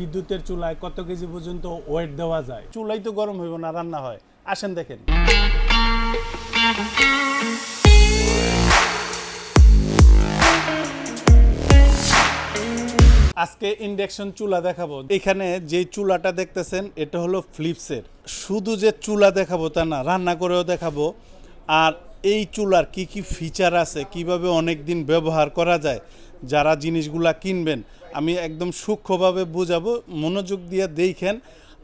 বিদ্যুতের চুলায় কত কেজি পর্যন্ত ওয়েট দেওয়া যায়? চুলাই তো গরম হইব না, রান্না হয়। আসেন দেখেন। আজকে ইন্ডাকশন চুলা দেখাবো। এখানে যে চুলাটা দেখতেছেন, এটা হলো ফ্লিপসের। শুধু যে চুলা দেখাবো তা না, রান্না করেও দেখাবো। আর এই চুলার কি কি ফিচার আছে, কীভাবে অনেক দিন ব্যবহার করা যায় যারা জিনিসগুলা কিনবেন, আমি একদম সূক্ষ্মভাবে বোঝাবো, মনোযোগ দিয়ে দেখেন।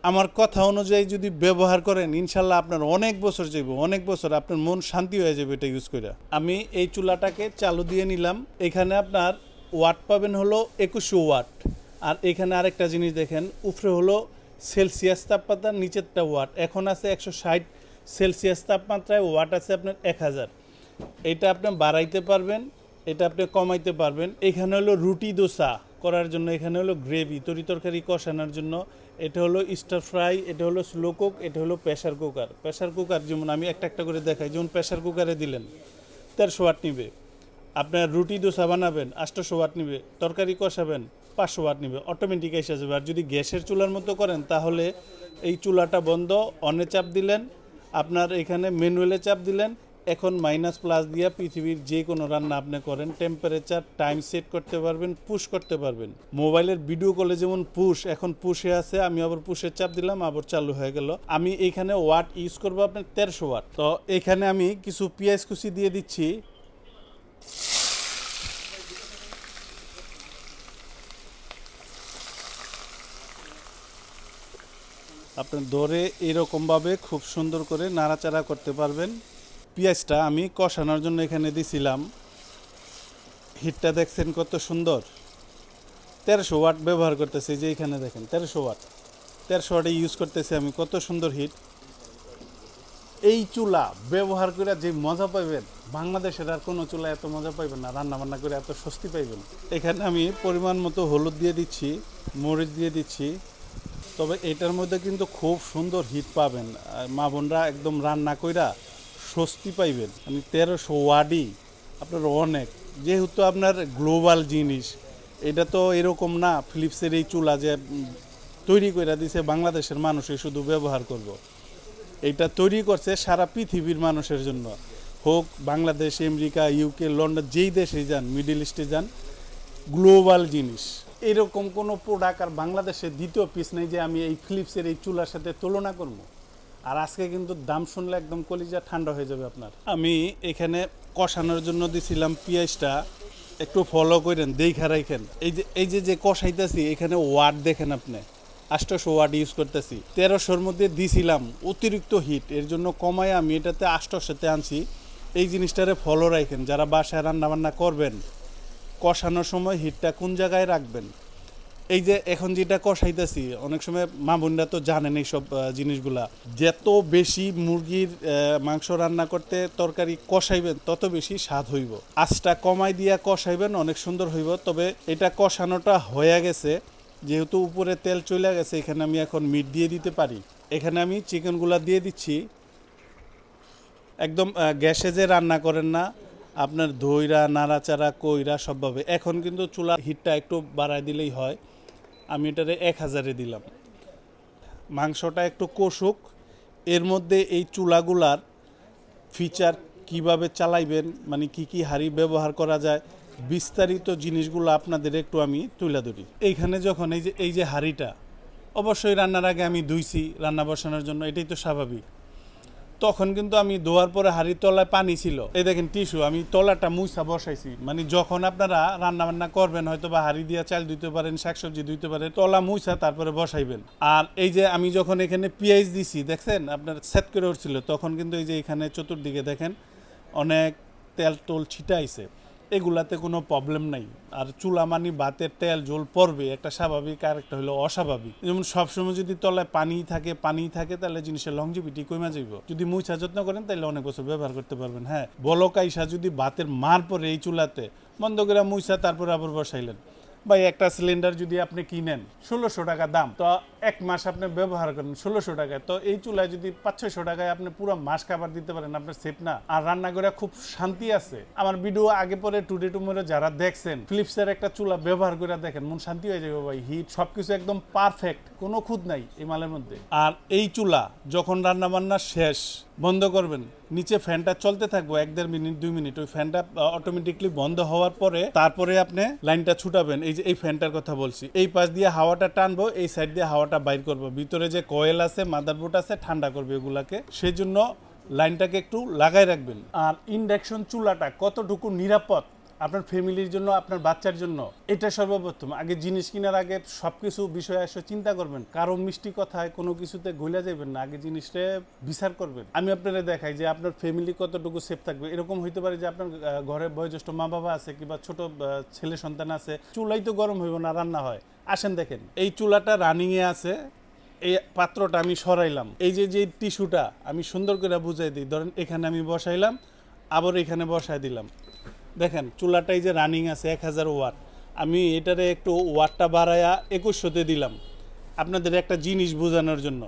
আমার কথা অনুযায়ী যদি ব্যবহার করেন, ইনশাল্লাহ আপনার অনেক বছর যাইব, অনেক বছর আপনার মন শান্তি হয়ে যাবে এটা ইউজ করে আমি এই চুলাটাকে চালু দিয়ে নিলাম। এখানে আপনার ওয়াট পাবেন হলো একুশশো ওয়াট আর এখানে আরেকটা জিনিস দেখেন, উপরে হলো সেলসিয়াস তাপমাত্রা, নিচেরটা ওয়াট এখন আছে একশো ষাট সেলসিয়াস তাপমাত্রায় ওয়াট আছে আপনার এক হাজার। এটা আপনি বাড়াইতে পারবেন এটা আপনি কমাইতে পারবেন। এখানে হলো রুটি দোসা করার জন্য, এখানে হলো গ্রেভি, তরি তরকারি কষানোর জন্য। এটা হলো স্টার ফ্রাই এটা হলো স্লো কুক এটা হলো প্রেশার কুকার প্রেশার কুকার যেমন আমি একটা একটা করে দেখাই, যেমন প্রেশার কুকারে দিলেন দেড়শো ওয়াট নিবে। আপনার রুটি দোসা বানাবেন, আটশোশো ওয়াট নিবে। তরকারি কষাবেন, পাঁচশো ওয়াট নিবে। অটোমেটিক এসে যাবে। আর যদি গ্যাসের চুলার মতো করেন, তাহলে এই চুলাটা বন্ধ, অনে চাপ দিলেন। আপনার এখানে ম্যানুয়ালে চাপ দিলেন। এখন মাইনাস প্লাস দিয়ে পৃথিবীর যে কোনো রান্না আপনি করেন টেম্পারেচার টাইম সেট করতে পারবেন পুশ করতে পারবেন। মোবাইলের ভিডিও কলে যেমন পুশ এখন পুশে আছে, আমি আবার পুশের চাপ দিলাম, আবার চালু হয়ে গেল। আমি এইখানে ওয়াট ইউজ করব আপনার তেরোশো ওয়াট তো এখানে আমি কিছু পেঁয়াজ কুচি দিয়ে দিচ্ছি। আপনার ধরে এরকমভাবে খুব সুন্দর করে নাড়াচাড়া করতে পারবেন। পেঁয়াজটা আমি কষানোর জন্য এখানে দিছিলাম। হিটটা দেখছেন কত সুন্দর। তেরোশো ওয়াট ব্যবহার করতেছি যে এখানে দেখেন, তেরোশো ওয়াট। তেরোশো ওয়াটে ইউজ করতেছি আমি, কত সুন্দর হিট। এই চুলা ব্যবহার করে যে মজা পাইবেন, বাংলাদেশের আর কোনো চুলা এত মজা পাইবেন না রান্না বান্না করে এত স্বস্তি পাইবেন। এখানে আমি পরিমাণ মতো হলুদ দিয়ে দিচ্ছি, মরিচ দিয়ে দিচ্ছি। তবে এটার মধ্যে কিন্তু খুব সুন্দর হিট পাবেন। মা বোনরা একদম রান্না কইরা স্বস্তি পাইবেন। আমি তেরোশো ওয়ার্ডই আপনার অনেক। যেহেতু আপনার গ্লোবাল জিনিস, এটা তো এরকম না, ফিলিপসের এই চুলা যে তৈরি করে দিছে, বাংলাদেশের মানুষই শুধু ব্যবহার করব। এটা তৈরি করছে সারা পৃথিবীর মানুষের জন্য। হোক বাংলাদেশ, আমেরিকা, ইউকে, লন্ডন, যেই দেশে যান, মিডল ইস্টে যান, গ্লোবাল জিনিস। এরকম কোনো প্রোডাক্ট আর বাংলাদেশের দ্বিতীয় পিস নেই যে আমি এই ফিলিপসের এই চুলার সাথে তুলনা করব। আর আজকে কিন্তু দাম শুনলে একদম কলিজা ঠান্ডা হয়ে যাবে আপনার। আমি এখানে কষানোর জন্য দিছিলাম পেঁয়াজটা, একটু ফলো করেন, দেখা রাখেন। এই যে এই যে যে কষাইতেছি, এখানে ওয়াট দেখেন আপনি। আষ্টশো ওয়াট ইউজ করতেছি। তেরোশোর মধ্যে দিছিলাম, অতিরিক্ত হিট এর জন্য কমায় আমি এটাতে আষ্টশোতে আনছি। এই জিনিসটারে ফলো রাখেন, যারা বাসায় রান্না বান্না করবেন, কষানোর সময় হিটটা কোন জায়গায় রাখবেন? এই যে এখন যেটা কষাইতেছি, অনেক সময় মা বোনরা তো জানেন এইসব জিনিসগুলা। যত বেশি মুরগির মাংস রান্না করতে তরকারি কষাইবেন, তত বেশি স্বাদ হইব। আঁচটা কমাই দিয়া কষাইবেন, অনেক সুন্দর হইব। তবে এটা কষানোটা হয়ে গেছে, যেহেতু উপরে তেল চলে গেছে, এখানে আমি এখন মিট দিয়ে দিতে পারি। এখানে আমি চিকেনগুলা দিয়ে দিচ্ছি। একদম গ্যাসে যে রান্না করেন না, আপনার দইরা, নাড়াচাড়া, কইরা সবভাবে। এখন কিন্তু চুলার হিটটা একটু বাড়ায় দিলেই হয়। আমি এটারে এক হাজারে দিলাম। মাংসটা একটু কষুক, এর মধ্যে এই চুলাগুলার ফিচার কীভাবে চালাইবেন মানে কি কি হাড়ি ব্যবহার করা যায়, বিস্তারিত জিনিসগুলো আপনাদের একটু আমি তুলে ধরি। এইখানে যখন এই যে এই যে হাড়িটা, অবশ্যই রান্নার আগে আমি ধুইছি, রান্না বসানোর জন্য, এটাই তো স্বাভাবিক। তখন কিন্তু আমি ধোয়ার পরে হাড়ির তলায় পানি ছিল। এই দেখেন টিস্যু, আমি তলাটা মুসা বসাইছি। মানে যখন আপনারা রান্না বান্না করবেন হয়তো বা হাড়ি দিয়ে চাল ধুইতে পারেন, শাকসবজি ধুইতে পারেন, তলা মুসা তারপরে বসাইবেন। আর এই যে আমি যখন এখানে পেঁয়াজ দিছি, দেখছেন? আপনার সেট করে উঠছিল। তখন কিন্তু এই যে এখানে চতুর্দিকে দেখেন, অনেক তেল টোল ছিটাইছে। এগুলাতে কোনো প্রবলেম নাই। আর চুলা মানি বাতের তেল জল পড়বে, একটা স্বাভাবিক আর একটা হলো অস্বাভাবিক। যেমন সবসময় যদি তলায় পানি থাকে পানি থাকে, তাহলে জিনিসের লংজিভিটি কমে যাইব। যদি মুছা যত্ন করেন তাহলে অনেক বছর ব্যবহার করতে পারবেন। হ্যাঁ বলকাইসা যদি বাতের মার পরে এই চুলাতে বন্ধ করে মুছা, তারপরে আবার বসাইলেন। বা একটা সিলিন্ডার যদি আপনি কিনেন, ষোলোশো টাকা দাম, তো এক মাস আপনি ব্যবহার করেন ষোলোশো টাকায়। তো এই চুলায় যদি পাঁচ ছয়শো টাকায় আপনি পুরো মাস খাবার দিতে পারেন, আপনার সেফ না। আর রান্না করে খুব শান্তি আছে। আমার ভিডিও আগে পরে টুডে টুমোরে যারা দেখছেন ফিলিপসের একটা চুলা ব্যবহার করে দেখেন, মন শান্তি হয়ে যাবে ভাই হিট সবকিছু একদম পারফেক্ট কোনো খুঁত নাই এই মালের মধ্যে। আর এই চুলা যখন রান্না বান্না শেষ বন্ধ করবেন। নিচে ফ্যানটা চলতে থাকব, এক দেড় মিনিট, দুই মিনিট। ওই ফ্যানটা অটোমেটিকলি বন্ধ হওয়ার পরে তারপরে আপনি লাইনটা ছুটাবেন। এই যে, এই ফ্যানটার কথা বলছি। এই পাশ দিয়ে হাওয়াটা টানবো, এই সাইড দিয়ে হাওয়াটা বাইর করব। ভিতরে যে কয়েল আছে মাদারবোর্ড আছে, ঠান্ডা করবে এগুলাকে। সেই জন্য লাইনটাকে একটু লাগাই রাখবেন। আর ইন্ডাকশন চুলাটা কতটুকু নিরাপদ আপনার ফ্যামিলির জন্য, আপনার বাচ্চার জন্য, এটা সর্বপ্রথম। আগে জিনিস কেনার আগে সবকিছু বিষয় এসে চিন্তা করবেন। কারও মিষ্টি কথায় কোনো কিছুতে গইলা যাবেন না, আগে জিনিসটা বিচার করবেন। আমি আপনারা দেখাই যে আপনার ফ্যামিলি কতটুকু সেফ থাকবে। এরকম হইতে পারে যে আপনার ঘরে বয়োজ্যেষ্ঠ মা বাবা আছে কিংবা ছোট ছেলে সন্তান আছে, চুলাই তো গরম হইব না, রান্না হয়। আসেন দেখেন, এই চুলাটা রানিংয়ে আছে, এই পাত্রটা আমি সরাইলাম। এই যে যে টিস্যুটা আমি সুন্দর করে বুঝাই দিই। ধরেন এখানে আমি বসাইলাম, আবার এখানে বসাই দিলাম। দেখেন, চুলাটাই যে রানিং আছে, এক হাজার ওয়াট আমি এটারে একটু ওয়াটটা বাড়ায়া একুশশোতে দিলাম। আপনাদের একটা জিনিস বোঝানোর জন্য।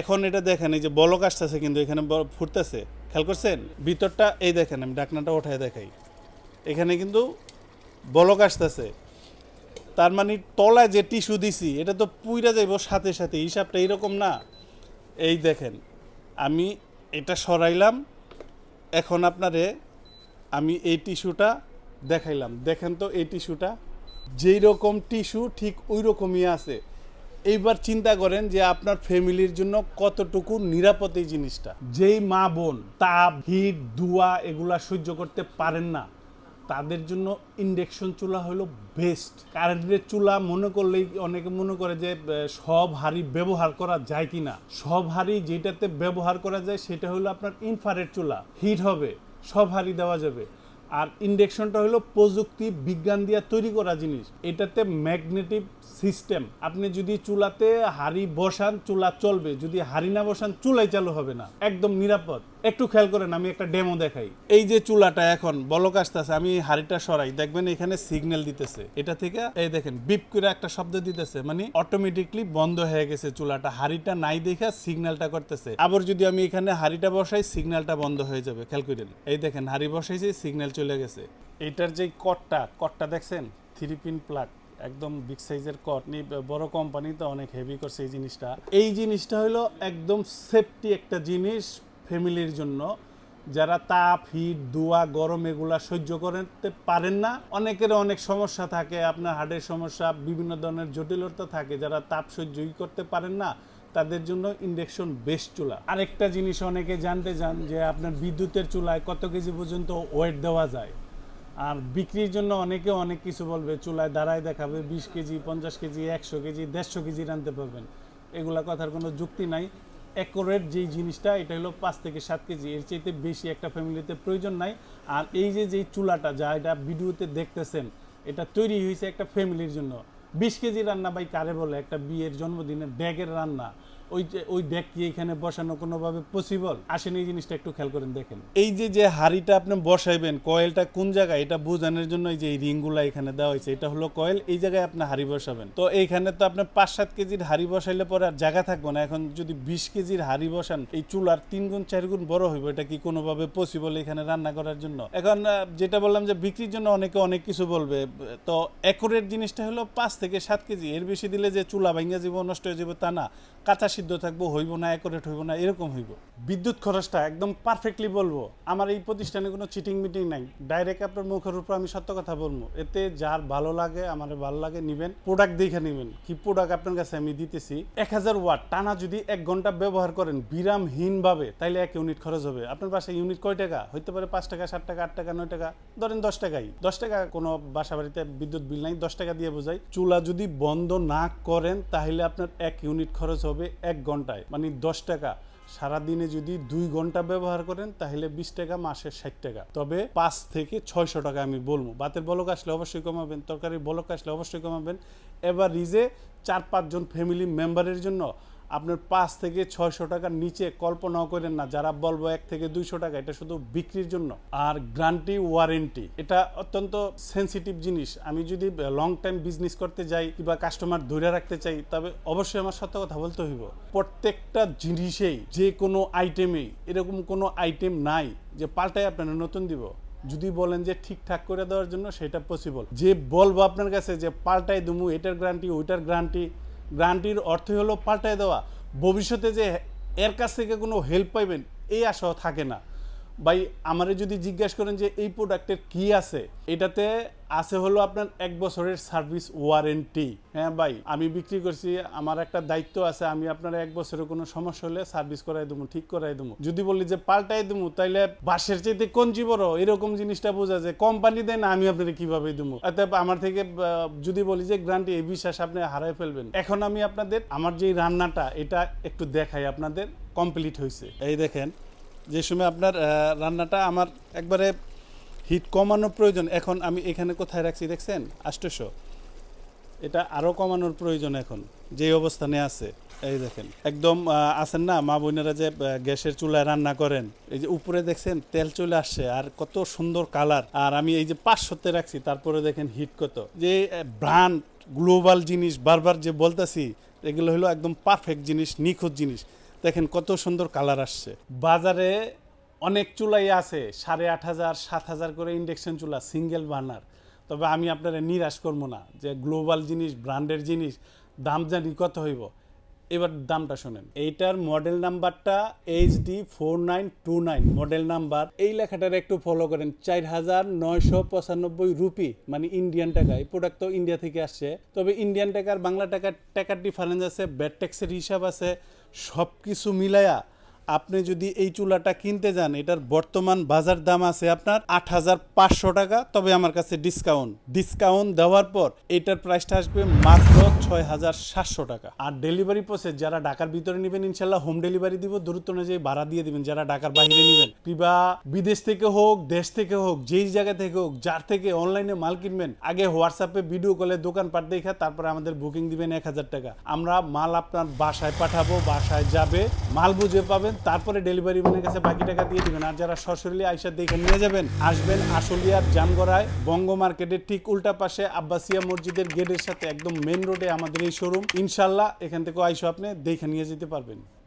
এখন এটা দেখেন, এই যে বলক আসতেছে কিন্তু এখানে ফুটতেছে। খেয়াল করছেন? ভিতরটা, এই দেখেন, আমি ডাকনাটা ওঠায় দেখাই। এখানে কিন্তু বলক আসতেছে। তার মানে তলায় যে টিস্যু দিছি, এটা তো পুইরা যাইব সাথে সাথে, হিসাবটা এরকম না। এই দেখেন, আমি এটা সরাইলাম। এখন আপনারে আমি এই টিস্যুটা দেখাইলাম। দেখেন তো এই টিস্যুটা, যেই রকম টিস্যু ঠিক ওই রকমই আছে। এইবার চিন্তা করেন যে আপনার ফ্যামিলির জন্য কতটুকু নিরাপদ এই জিনিসটা। যেই মা বোন, তাপ, হিট ধোয়া এগুলা সহ্য করতে পারেন না, তাদের জন্য ইন্ডাকশন চুলা হলো বেস্ট। কারেন্টের চুলা মনে করলেই অনেকে মনে করে যে সব হাড়ি ব্যবহার করা যায় কি না সব হাড়ি যেটাতে ব্যবহার করা যায় সেটা হলো আপনার ইনফারেট চুলা। হিট হবে। সব হারি দেওয়া যাবে। আর ইন্ডেকশনটা হলো প্রযুক্তি বিজ্ঞান দিয়ে তৈরি করা জিনিস। এটাতে ম্যাগনেটিক সিস্টেম। আপনি যদি চুলাতে হাড়ি বসান, চুলা চলবে। যদি হাড়ি না বসান, চুলাই চালু হবে না। একদম নিরাপদ। একটু খেয়াল করেন, আমি একটা ডেমো দেখাই। এই যে চুলাটা এখন, বলক আসতেছে, আমি হাড়িটা সরাই, দেখবেন এখানে সিগন্যাল দিতেছে। এটা থেকে, এই দেখেন বিপ করে একটা শব্দ দিতেছে মানে অটোমেটিকলি বন্ধ হয়ে গেছে চুলাটা, হাড়িটা নাই দেখা সিগন্যালটা করতেছে। আবার যদি আমি এখানে হাড়িটা বসাই সিগন্যালটা বন্ধ হয়ে যাবে, খেয়াল করেন। এই দেখেন, হাড়ি বসাইছি সিগন্যাল চলে গেছে। এটার যে কটটা কটটা দেখছেন? থ্রি পিন প্লাগ একদম বিগ সাইজের কট বড় কোম্পানি তো অনেক হেভি করছে এই জিনিসটা। এই জিনিসটা হলো একদম সেফটি একটা জিনিস ফ্যামিলির জন্য যারা তাপ হিট ধোয়া, গরম এগুলা সহ্য করতে পারেন না। অনেকের অনেক সমস্যা থাকে, আপনার হার্টের সমস্যা, বিভিন্ন ধরনের জটিলতা থাকে। যারা তাপ সহ্যই করতে পারেন না, তাদের জন্য ইন্ডাকশন বেস্ট চুলা। আরেকটা জিনিস অনেকে জানতে চান যে আপনার বিদ্যুতের চুলায় কত কেজি পর্যন্ত ওয়েট দেওয়া যায়। আর বিক্রির জন্য অনেকে অনেক কিছু বলবে, চুলায় দাঁড়ায় দেখাবে, বিশ কেজি, পঞ্চাশ কেজি, একশো কেজি, দেড়শো কেজি রানতে পারবেন। এগুলা কথার কোনো যুক্তি নাই। অ্যাকোরেট যেই জিনিসটা, এটা হলো পাঁচ থেকে সাত কেজি। এর চাইতে বেশি একটা ফ্যামিলিতে প্রয়োজন নাই। আর এই যে, যেই চুলাটা, যা এটা ভিডিওতে দেখতেছেন, এটা তৈরি হয়েছে একটা ফ্যামিলির জন্য। বিশ কেজি রান্না বাই কারে বলে? একটা বিয়ের জন্মদিনে ব্যাগের রান্না। ওই যে, ওই ডেক কি এখানে বসানো কোনোভাবে পসিবল আসেন এই জিনিসটা একটু খেয়াল করেন, দেখেন। এই যে যে হাড়িটা আপনি বসাইবেন, কয়েলটা কোন জায়গায়? এটা বোঝানোর জন্য এই যে এই রিংগুলা এখানে দেওয়া হয়েছে, এটা হলো কয়েল, এই জায়গায় আপনি হাড়ি বসাবেন। তো এইখানে তো আপনি পাঁচ সাত কেজির হাড়ি বসাইলে পরে আর জায়গা থাকবে না, এখন যদি বিশ কেজির হাড়ি বসান, এই চুলার তিন গুণ, চার গুণ বড় হইব, এটা কি কোনোভাবে পসিবল এখানে রান্না করার জন্য? এখন যেটা বললাম যে বিক্রির জন্য অনেকে অনেক কিছু বলবে, তো অ্যাকুরেট জিনিসটা হলো পাঁচ থেকে সাত কেজি, এর বেশি দিলে যে চুলা ভাঙ্গা যাব নষ্ট হয়ে যাবে তা না। কাঁচা সিদ্ধ থাকব, হইব না অ্যাকুরেট হইব না, এরকম হইব। বিদ্যুৎ খরচটা একদম পারফেক্টলি বলব। আমার এই প্রতিষ্ঠানে কোনো চিটিং মিটিং নাই। ডাইরেক্ট আপনার মুখের উপর আমি সত্য কথা বলব। এতে যার ভালো লাগে, আমার ভালো লাগে, নিবেন। প্রোডাক্ট দেখে নিবেন। কি প্রোডাক্ট আপনার কাছে আমি দিতেছি? এক হাজার ওয়াট টানা যদি এক ঘণ্টা ব্যবহার করেন বিরামহীন ভাবে তাইলে এক ইউনিট খরচ হবে। আপনার বাসায় ইউনিট কয় টাকা? হইতে পারে পাঁচ টাকা, সাত টাকা, আট টাকা, নয় টাকা। ধরেন দশ টাকাই। দশ টাকা কোনো বাসা বাড়িতে বিদ্যুৎ বিল নাই, দশ টাকা দিয়ে বোঝাই। চুলা যদি বন্ধ না করেন তাহলে আপনার এক ইউনিট খরচ হবে এক ঘন্টায় মানে দশ টাকা। সারাদিনে যদি দুই ঘণ্টা ব্যবহার করেন, তাহলে বিশ টাকা, মাসে ষাট টাকা। তবে পাঁচ থেকে ছয়শো টাকা আমি বলব। বাতের বলক আসলে অবশ্যই কমাবেন, তরকারির বলক আসলে অবশ্যই কমাবেন। এবার রিজে চার পাঁচজন ফ্যামিলি মেম্বারের জন্য আপনার পাঁচ থেকে ছয়শো টাকার নিচে কল্পনাও করেন না। যারা বলব এক থেকে দুইশো টাকা, এটা শুধু বিক্রির জন্য। আর গ্রান্টি ওয়ারেন্টি, এটা অত্যন্ত সেন্সিটিভ জিনিস। আমি যদি লং টাইম বিজনেস করতে যাই কিংবা কাস্টমার ধরে রাখতে চাই, তবে অবশ্যই আমার সত্য কথা বলতে হইব। প্রত্যেকটা জিনিসেই, যে কোনো আইটেমেই এরকম কোনো আইটেম নাই যে পাল্টায় আপনারা নতুন দিব। যদি বলেন যে ঠিকঠাক করে দেওয়ার জন্য, সেটা পসিবল যে বলব আপনার কাছে যে পাল্টাই দুমু, এটার গ্যারান্টি ওইটার গ্যারান্টি গ্যারান্টির অর্থই হলো পাল্টায় দেওয়া। ভবিষ্যতে যে এর কাছ থেকে কোনো হেল্প পাইবেন, এই আশাও থাকে না। ভাই, আমারে যদি জিজ্ঞাসা করেন যে এই প্রোডাক্টের কি আছে, এটাতে আছে হলো আপনার এক বছরের সার্ভিস ওয়ারেন্টি হ্যাঁ ভাই, আমি বিক্রি করছি, আমার একটা দায়িত্ব আছে, আমি আপনার এক বছরের কোনো সমস্যা হলে সার্ভিস করাই দেবো ঠিক করাই দেবো যদি বলি যে পাল্টাই দেবো তাইলে বাসের চাইতে কোন জীবরও এরকম জিনিসটা বোঝা যায় কোম্পানি দেয় না, আমি আপনাকে কীভাবে দেবো অর্থাৎ আমার থেকে যদি বলি যে গ্রান্টি এই বিশ্বাস আপনি হারাই ফেলবেন। এখন আমি আপনাদের, আমার যে রান্নাটা, এটা একটু দেখাই আপনাদের কমপ্লিট হয়েছে এই দেখেন যে সময় আপনার রান্নাটা আমার একবারে হিট কমানোর প্রয়োজন, এখন আমি এখানে কোথায় রাখছি দেখছেন? আষ্টশো। এটা আরও কমানোর প্রয়োজন এখন, যে অবস্থানে আছে। এই দেখেন, একদম আছেন না, মা বোনেরা যে গ্যাসের চুলায় রান্না করেন, এই যে উপরে দেখছেন, তেল চলে আসছে, আর কত সুন্দর কালার। আর আমি এই যে পাঁচশোতে রাখছি, তারপরে দেখেন হিট কত। যে ব্র্যান্ড গ্লোবাল জিনিস, বারবার যে বলতেছি, এগুলো হলো একদম পারফেক্ট জিনিস, নিখুঁত জিনিস। দেখেন কত সুন্দর কালার আসছে। বাজারে অনেক চুলাই আছে, সাড়ে আট হাজার, সাত হাজার করে ইন্ডাকশন চুলা, সিঙ্গেল বার্নার। তবে আমি আপনারা নিরাশ করব না যে গ্লোবাল জিনিস, ব্র্যান্ডের জিনিস, দাম জানি কত হইব। এবার দামটা শোনেন। এইটার মডেল নাম্বারটা H D four nine two nine model number এই লেখাটার একটু ফলো করেন, চার হাজার নয়শো পঁচানব্বই রুপি মানে ইন্ডিয়ান টাকা। এই প্রোডাক্ট তো ইন্ডিয়া থেকে আসছে। তবে ইন্ডিয়ান টাকার বাংলা টাকার টাকার ডিফারেন্স আছে ব্যাড ট্যাক্সের হিসাব আছে সব কিছু মিলায়া আপনি যদি এই চুলাটা কিনতে যান, এটার বর্তমান বাজার দাম আছে আপনার আট হাজার পাঁচশো টাকা, তবে আমার কাছে ডিসকাউন্ট ডিসকাউন্ট দেওয়ার পর এটার প্রাইসটা আসবে মাত্র ছয় হাজার সাতশো টাকা। আর ডেলিভারি প্রসেস যারা ঢাকার ভিতরে নেবেন, ইনশাল্লাহ হোম ডেলিভারি দিব দূরত্ব অনুযায়ী ভাড়া দিয়ে দিবেন, যারা ঢাকার বাইরে নেবেন। কিংবা বিদেশ থেকে হোক, দেশ থেকে হোক, যেই জায়গা থেকে হোক, যার থেকে অনলাইনে মাল কিনবেন, আগে হোয়াটসঅ্যাপে ভিডিও কলে দোকানপাট দেখা তারপরে আমাদের বুকিং দিবেন এক হাজার টাকা। আমরা মাল আপনার বাসায় পাঠাবো, বাসায় যাবে, মাল বুঝে পাবেন তারপরে ডেলিভারি ম্যানের কাছে বাকি টাকা দিয়ে দিবেন। আর যারা সরাসরি আইসা দেখে নিয়ে যাবেন, আসবেন আশুলিয়ার জামগড়ায় বঙ্গ মার্কেটের ঠিক উল্টা পাশে আব্বাসিয়া মসজিদের গেটের সাথে একদম মেন রোডে আমাদের এই শোরুম ইনশাল্লাহ এখান থেকে আইসো আপনি দেখে নিয়ে যেতে পারবেন।